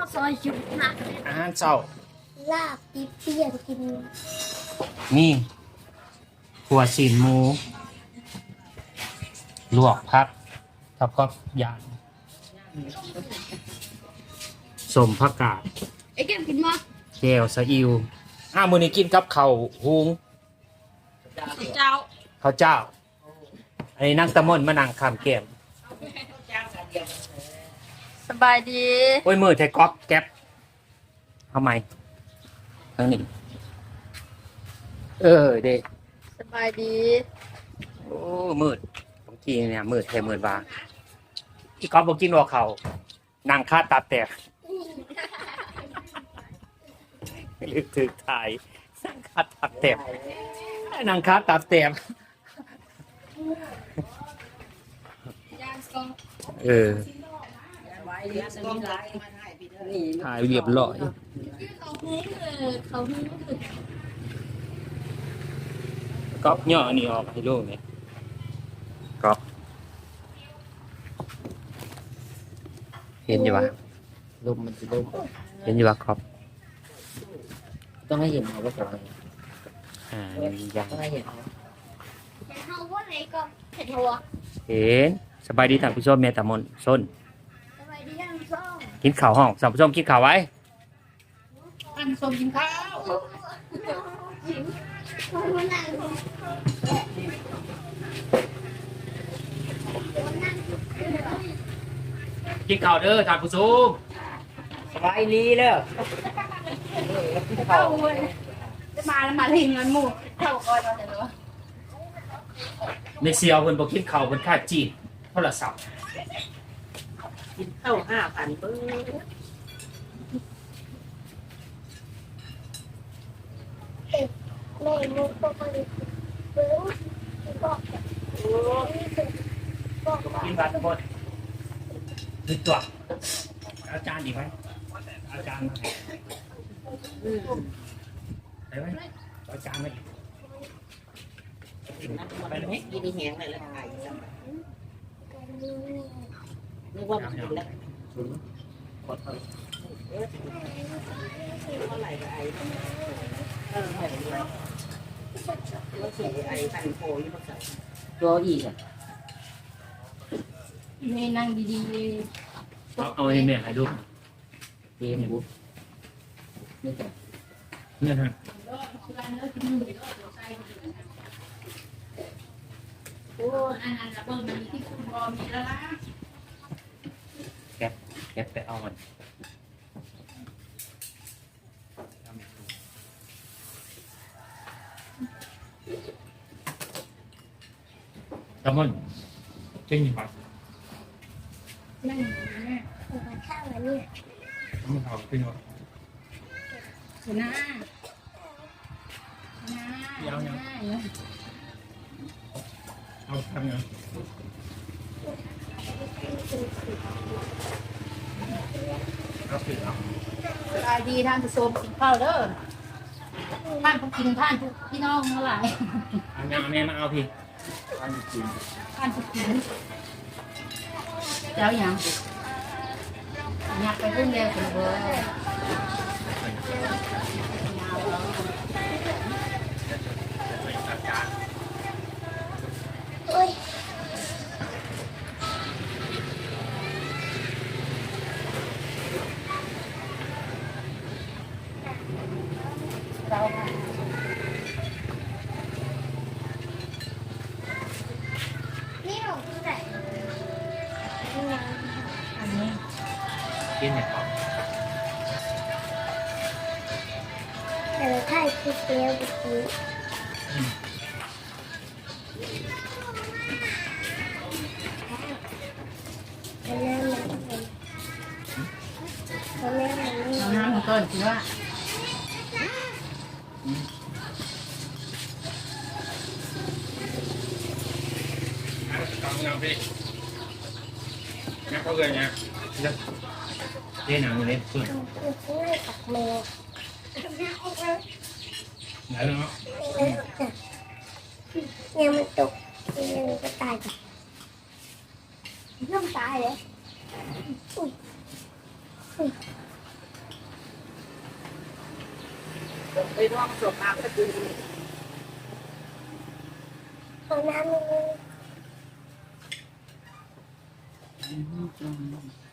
ข้าวซอยชุบหนักอาหารเช้าลาบดิบเปี้ยนกินนี่หัวสีนหมู ลวกพักทับก็ยานสมผักกาดไอ้แก้มกินมั้ยแก้วสะอิวอ้าวมื้อนี้กินกับข้าวหุงเจ้าข้าวเจ้าอันนี้นั่งตะมนมานั่งข้ามแก้มส บายดี โอ้ยมือไทก๊อกแก๊ปทำไมทั้งนี้ เออเด้สบายดี โอ้มืดบางทีเนี่ยมืดแค่มืดว่าอีก๊อฟบอกกินว่าเขานั่งคาดตาแตกลึกถึกถ่ายนั่งคาดตาแตกนั่งคาดตาแตกเออ ถ่ายเรียบร้อยเขาหุ้งเลยเขาหุ้งคือก๊อฟย่ออันนี้ออกให้ลูกเนี่ยก๊อฟเห็นอยู่ปะลมมันจะลมเห็นอยู่ปะก๊อฟต้องให้เห็นเขาว่าเขาอ่ายังต้องให้เห็นเขาเห็นเขาว่าไหนก็เห็นหัวเห็นสบายดีท่านผู้ชมเมตามนส้น สบายดียังส้ม กินข้าวห้องท่านผู้ชมกินข้าวไว้อันส้มกินข้าวกินข้าวเด้อท่านผู้ชมสบายดีเลยเข้าเว้ยจะมาแล้วมาทิ้งเงินหมูเข้าก่อนเราจะรู้ในเซียวเพิ่นบ่กินข้าวเพิ่นค่าจีนโทรศัพท์ กินข้าวห้าพันเบิ้งแม่มุกก็ไปเบิ้งบอกบอกว่ากินบัตรหมดคือตัวอาจารย์ดีไหมอาจารย์มาให้ได้ไหมอาจารย์มาอีกไปไหมกินแห้งเลยแล้วไก่ นึกว่ามันกินแล้วเท่าไหร่ไอ้เออเหมือนเลยว่าสีไอ้พันโพยี่ปัสสาวตัวอีกอะนี่นั่งดีเอาเอาให้แม่ให้ดูเกมบุ๊นี่แต่เนี่ยฮะโอ้อันนั้นระเบิดมันมีที่คุณรอมีแล้วล่ะ เก็บไปเอามันตามนจริงปะนั่งแม่ข้าวนี่มันเอาขึ้นวะหัวหน้าหัวหน้าหัวหน้าเอาทำไง เอาขึ้นเอาสบายดีท่านผู้ชมกินข้าวเด้อท่านผู้กินท่านผู้พี่น้องเท่าไหร่เอาแม่เอาแม่มาเอาพี่ท่านผู้กินเจ้าอย่างอยากไปรุ่นเร็วกันเบอร์เรา เออถ่ายคลิปเดียวเมื่อกี้เอาน้ำมาให้เ Để nó Nghe mình tục Nghe mình có tài kìa. Nó tài vậy? Ui. Ui Đi nó không sụp áp cái gì? Còn ăn Thank you.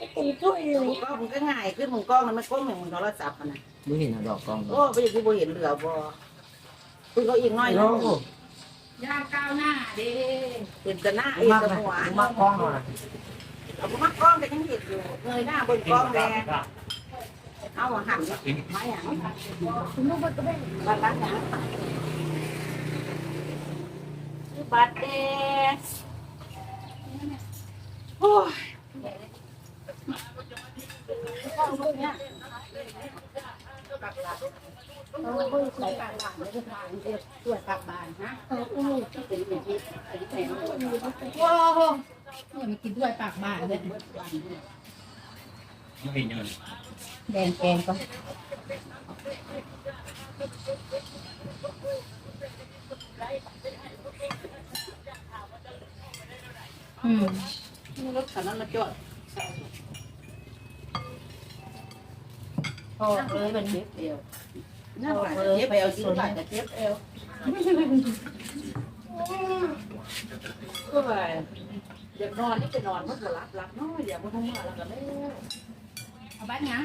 ก็มันตกเนี่ยมันก็ตายไปเริ่มตายเลยอุ้ยอุ้ยไปร่วมสวดน้วยเลยมึงก็มึงก็ง่ายขึ้นมึงกล้องมันก้มอย่างมึงโทรศัพท์นะไม่เห็นอะดอกกองโอ้ไปอยู่ที่บ่เห็นเหลือบ่คุณเขาอีกน้อยนึงย่างก้าวหน้าเด้เป็นแต่หน้าเองกับหัวมากกองอะเอามักกล้องก็ยังเห็นอยู่เงยหน้าบนกล้องแดงเอาหันไม่อะบัตรลักหนาบัตรแดงโอ้ยเขางใส่ปากหวานแล้วก็ทานเด็ดช่วยปากบานฮะเอออืมเป็นอย่างนี้เป็นแผงโอ้โหเนี่ยมันกินด้วยปากบานเลยไม่เห็นยังไงแดงแกงก็อืมรถคันนั้นมาจอด พอเลยมันเด็ดเดียวนั่นแหละเจ็บเอวจริงป่ะแต่เจ็บเอวก็ไปอยากนอนนี่ไปนอนมันก็รับรับน้อยอยากมาทุ่มมาแล้วก็ไม่เอาบ้านยัง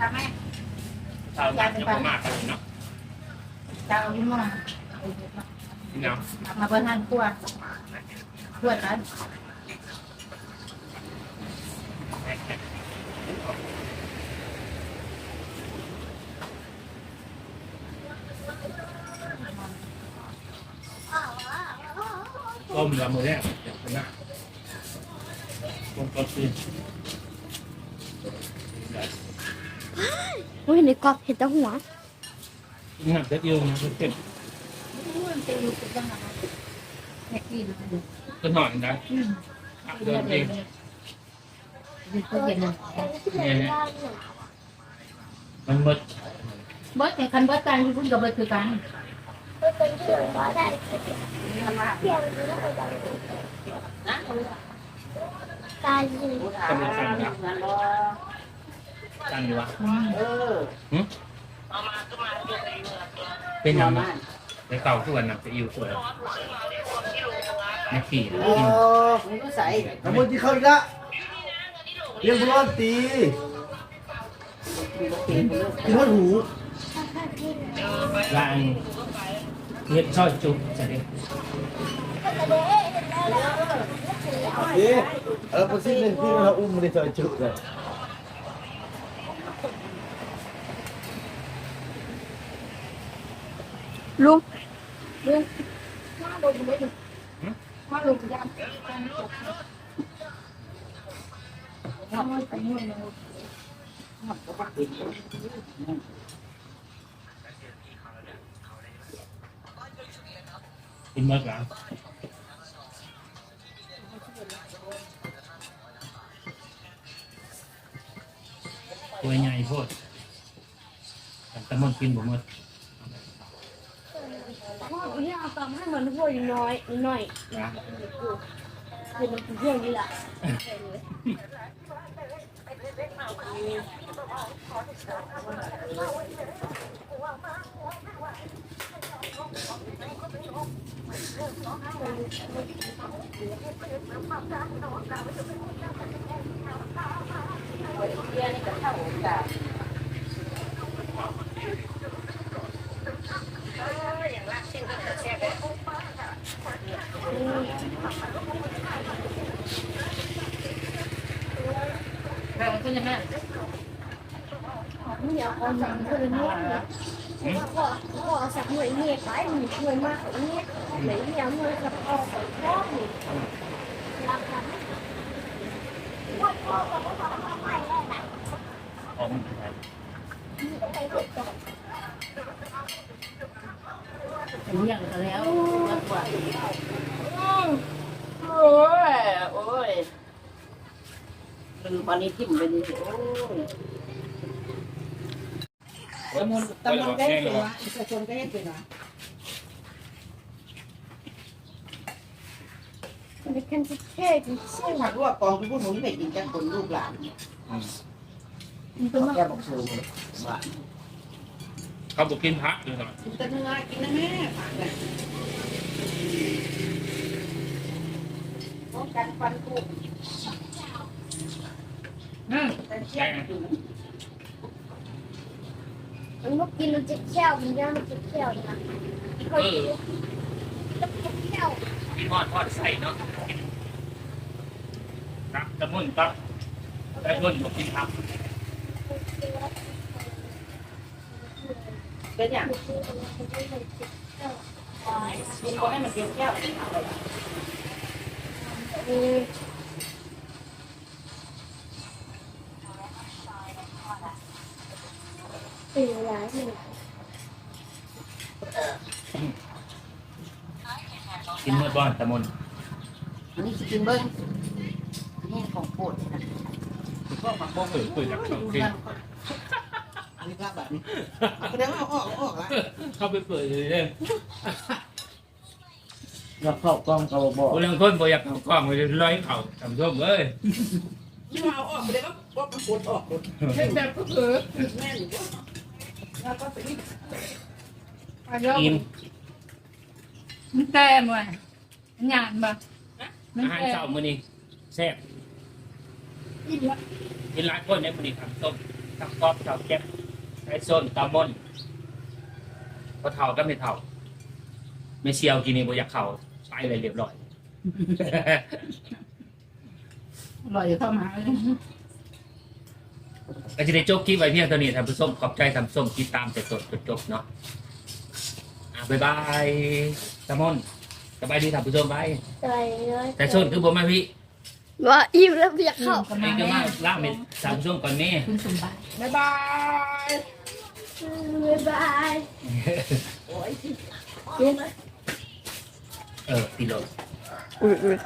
ทำไหม ชาวบ้านยังมากกันเนาะจะเอาลิ้นมาพี่น้องมาเบิ้ลหันตัวตัวกันต้มแล้วมือแรกเดี๋ยวนะต้มต้มซี นอุ้ยในกรอบเห็นแต่หัวนี่หักเด็ดเดียวนะเผ็ดมันจะอยู่กับยังไงแม็กกี้นะดูต้นหน่อยนะเดินเองดูตัวเย็นนะเนี่ยมันหมดเบิร์ดแต่คันเบิร์ดกันคุณกับเบิร์ดคือกันไม่เป็นที่หัวได้ทำมาเพียง นี้ก็จะนะการยิงผู้ถามนั่นบ่จังดีวะเออเป็นยังไงในเก่าทุกวันนะจะอยู่สวยในขี่โอ้มึงก็ใส่ทำมือที่เขาอีกละเรียงพลอนตีกินทอดหูลางเงียบชอบจุ๊บจะได้เอ๊ะเออพอสิ้นหนึ่งที่เราอุ้มมันได้ซอยจุเลย ลุงมาลงเลยมาลงยามไปนู่นเลยกินมากแล้วตัวใหญ่โพดแต่มันกินบ่หมดพ่อ ที่เอาตามให้มันหัวน้อยน้อยนะคือมันเพียงนี้แหละ เบี้ยนี่ก็เท่ากัน แบบก็จะแม่ ไม่อยากเอาหนังนะเนี่ยพ่อพ่อสักหน่วยเนี่ยไปหน่วยมากเนี่ยไหนเนี่ยหน่วยกับพ่อพ่อนี่รักกันพร้อมเลี้ยงกันแล้วมากกว่าโอ้ย โอ้ยลืมปานี้ทิ่มไปดิโอ้ย ตำมนตำมนก็เฮ็ดเป็นวะเอกชนก็เฮ็ดเป็นวะมันเป็นสิเท่จริงถ้ารู้ว่ากองเป็นผู้หนุนไปกินกันคนลูกหลานมันเป็นมาแก้บอกสูงบ้านเขาบอกกินพักเลยครับกินแต่เนื้อกินนะแม่ฝากเลยป้องกันฟันผุอืมแต่เชี่ยอยู่ มันนกกินมันจะแค่วมันย่างมันจะแค่วนะเคยกินแล้วมันแค่วกินทอดทอดใส่เนาะครับตะมุ่นครับแต่มุ่นบอกกินพักเป็นอย่างกินก็ให้มันเปรี้ยวแก้ว อืมเป็นอะไรที่ กินเมื่อบ้านตะมุ่นอันนี้กินเบิ้งนี่ของโปรดนะก็มาบอกเปิดเปิดจากเขากินอันนี้ก็แบบนี้แสดงว่าเอาออกเอาออกแล้วเข้าไปเปิดเลยเลยแล้วเข้ากล้องเขาบอกคนลังคนบ่อยากเอากล้องไปร้อยเข่าทำส้มเอ้ยนี่มาเอาออกไปเลยก็ว่ามันปวดออกหมดเช่นแบบก็คือแม่นอยู่แล้วก็ไปนี่ปลาเยอะกินมันแต้มว่ะ มันหยาดบ่มันอาหารแต้เช้ามมื้อนี้แซ่บอิ่มละกินหลายคนในมื้อนี้ทำส้มตักกรอบเจ้าแก๊บไอ้ส้นตะมนพอเท่าก็ไม่เท่าไม่เชียวกินนี่บ่อยากเข้าไปเลยเรียบร้อยอร่อยเข้ามาเลยก็จะได้จบคลิปไว้เพียงเท่านี้ท่านผู้ชมขอบใจท่านผู้ชมที่ตามแต่จดจนจบเนาะอะบ๊ายบายตะมน สบายดีท่านผู้ชมไปอะไรเลยแต่ชนคือผมมาพี่ว่าอิ่มแล้วอยากเข้าก็ไอ้มาก็แล้มาวล่าเป็นท่านผู้ชมก่อนแม่คุณสมบัติบ๊ายบายบ๊ายบายเออตีโลดอือ